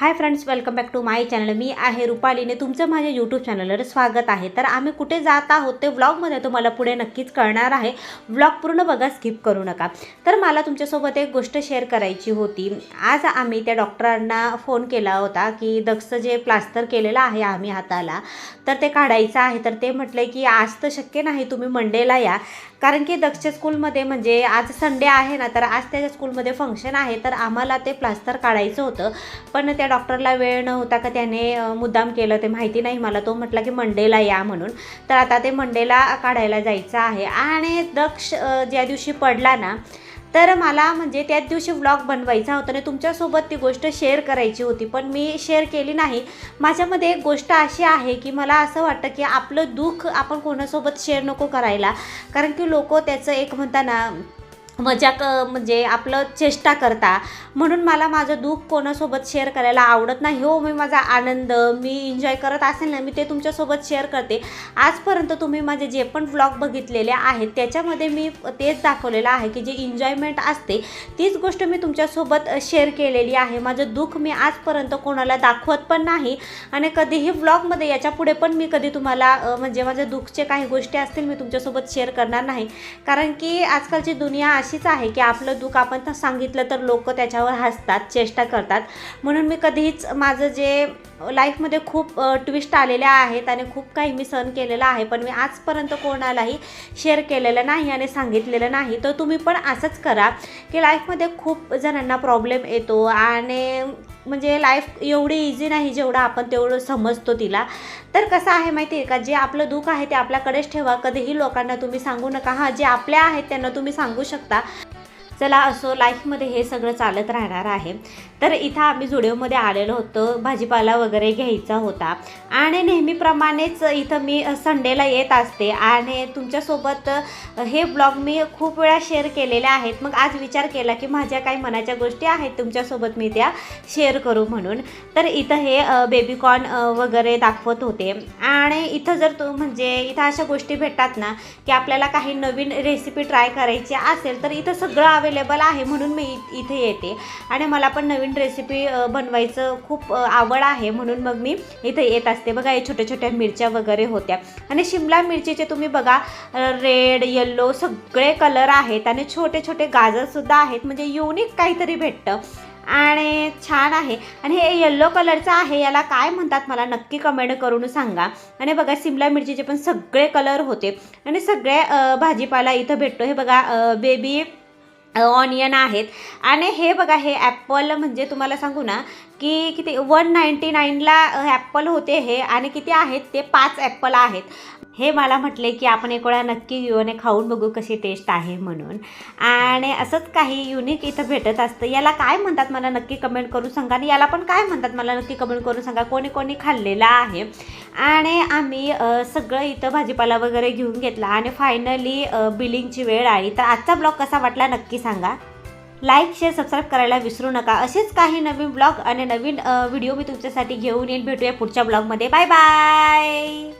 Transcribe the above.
Hi friends welcome back to my channel मी आहे रुपालीने तुमचं माझ्या यूट्यूब चॅनलवर स्वागत आहे. तर आम्ही कुठे जात आहोत ते व्लॉगमध्ये तुम्हाला पुढे नक्कीच कळणार आहे. व्लॉग पूर्ण बघा स्किप करू नका. तर मला तुमच्यासोबत एक गोष्ट शेअर करायची होती. आज आम्ही त्या डॉक्टरांना फोन केला होता की दक्ष जे प्लास्टर केलेलं आहे आम्ही हाताला तर ते काढायचं आहे. तर ते म्हटले की आज तर शक्य नाही तुम्ही मंडेला या. कारण की दक्ष स्कूलमध्ये म्हणजे आज संडे आहे ना तर आज त्याच्या स्कूलमध्ये फंक्शन आहे. तर आम्हाला ते प्लास्टर काढायचं होतं. पण त्या डॉक्टरला वेळ नव्हता का त्याने मुद्दाम केलं ते माहिती नाही मला. तो म्हटला की मंडेला या म्हणून. तर आता ते मंडेला काढायला जायचं आहे. आणि दक्ष ज्या दिवशी पडला ना तर मला म्हणजे त्याच दिवशी व्लॉग बनवायचा होता आणि तुमच्यासोबत ती गोष्ट शेअर करायची होती. पण मी शेअर केली नाही. माझ्यामध्ये एक गोष्ट अशी आहे की मला असं वाटतं की आपलं दुःख आपण कोणासोबत शेअर नको करायला. कारण की लोक त्याचं एक म्हणताना मजा क म्हणजे आपलं चेष्टा करता. म्हणून मला माझं दुःख कोणासोबत शेअर करायला आवडत नाही. हो मी माझा आनंद मी एन्जॉय करत असेल ना मी ते तुमच्यासोबत शेअर करते. आजपर्यंत तुम्ही माझे जे पण व्लॉग बघितलेले आहेत त्याच्यामध्ये मी तेच दाखवलेलं आहे की जे एन्जॉयमेंट असते तीच गोष्ट मी तुमच्यासोबत शेअर केलेली आहे. माझं दुःख मी आजपर्यंत कोणाला दाखवत पण नाही आणि कधीही व्लॉगमध्ये याच्यापुढे पण मी कधी तुम्हाला म्हणजे माझ्या दुःखचे काही गोष्टी असतील मी तुमच्यासोबत शेअर करणार नाही. कारण की आजकालची दुनिया अशीच आहे की आपलं दुःख आपण तर सांगितलं तर लोक त्याच्यावर हसतात चेष्टा करतात. म्हणून मी कधीच माझं जे लाईफमध्ये खूप ट्विस्ट आलेल्या आहेत आणि खूप काही मी सहन केलेलं आहे पण मी आजपर्यंत कोणालाही शेअर केलेलं नाही आणि सांगितलेलं नाही. तर तुम्ही पण असंच करा की लाईफमध्ये खूप जणांना प्रॉब्लेम येतो आणि म्हणजे लाईफ एवढी इझी नाही जेवढं आपण तेवढं समजतो तिला. तर कसं आहे माहिती आहे का? जे आपलं दुःख आहे ते आपल्याकडेच ठेवा. कधीही लोकांना तुम्ही सांगू नका. हां जे आपल्या आहेत त्यांना तुम्ही सांगू शकता. चला असो लाईफमध्ये हे सगळं चालत राहणार आहे. तर इथं आम्ही जुडिओमध्ये आलेलो होतो. भाजीपाला वगैरे घ्यायचा होता. आणि नेहमीप्रमाणेच इथं मी संडेला येत असते. आणि तुमच्यासोबत हे ब्लॉग मी खूप वेळा शेअर केलेले आहेत. मग आज विचार केला की माझ्या काही मनाच्या गोष्टी आहेत तुमच्यासोबत मी त्या शेअर करू म्हणून. तर इथं हे बेबीकॉर्न वगैरे दाखवत होते. आणि इथं जर तू म्हणजे इथं अशा गोष्टी भेटतात ना की आपल्याला काही नवीन रेसिपी ट्राय करायची असेल तर इथं सगळं अवेलेबल आहे म्हणून मी इ- इथे येते. आणि मला पण नवीन रेसिपी बनवायचं खूप आवड आहे म्हणून मग मी इथे येत असते. बघा हे छोट्या छोट्या मिरच्या वगैरे होत्या. आणि शिमला मिरचीचे तुम्ही बघा रेड येल्लो सगळे कलर आहेत आणि छोटे छोटे गाजरसुद्धा आहेत. म्हणजे युनिक काहीतरी भेटतं. आणि छान आहे. आणि हे येल्लो कलरचं आहे. याला काय म्हणतात मला नक्की कमेंट करून सांगा. आणि बघा सिमला मिरचीचे पण सगळे कलर होते. आणि सगळे भाजीपाला इथं भेटतो. हे बघा बेबी ऑनियन आहेत. आणि हे बघा हे ॲपल म्हणजे तुम्हाला सांगू ना की किती वन नाईंटी नाईनला ॲपल होते हे आणि किती आहेत ते पाच ॲपल आहेत. हे मला म्हटले की आपण एक वेळा नक्की येऊ आणि खाऊन बघू कशी टेस्ट आहे म्हणून. आणि असंच काही युनिक इथं भेटत असतं. याला काय म्हणतात मला नक्की कमेंट करून सांगा. आणि याला पण काय म्हणतात मला नक्की कमेंट करून सांगा. कोणी कोणी खाल्लेलं आहे. आणि आम्ही सगळं इथं भाजीपाला वगैरे घेऊन घेतला. आणि फायनली बिलिंगची वेळ आली. तर आजचा ब्लॉग कसा वाटला नक्की सांगा. लाईक शेअर सबस्क्राईब करायला विसरू नका. असेच काही नवीन ब्लॉग आणि नवीन व्हिडिओ मी तुमच्यासाठी घेऊन येईन भेटूया पुढच्या ब्लॉगमध्ये बाय बाय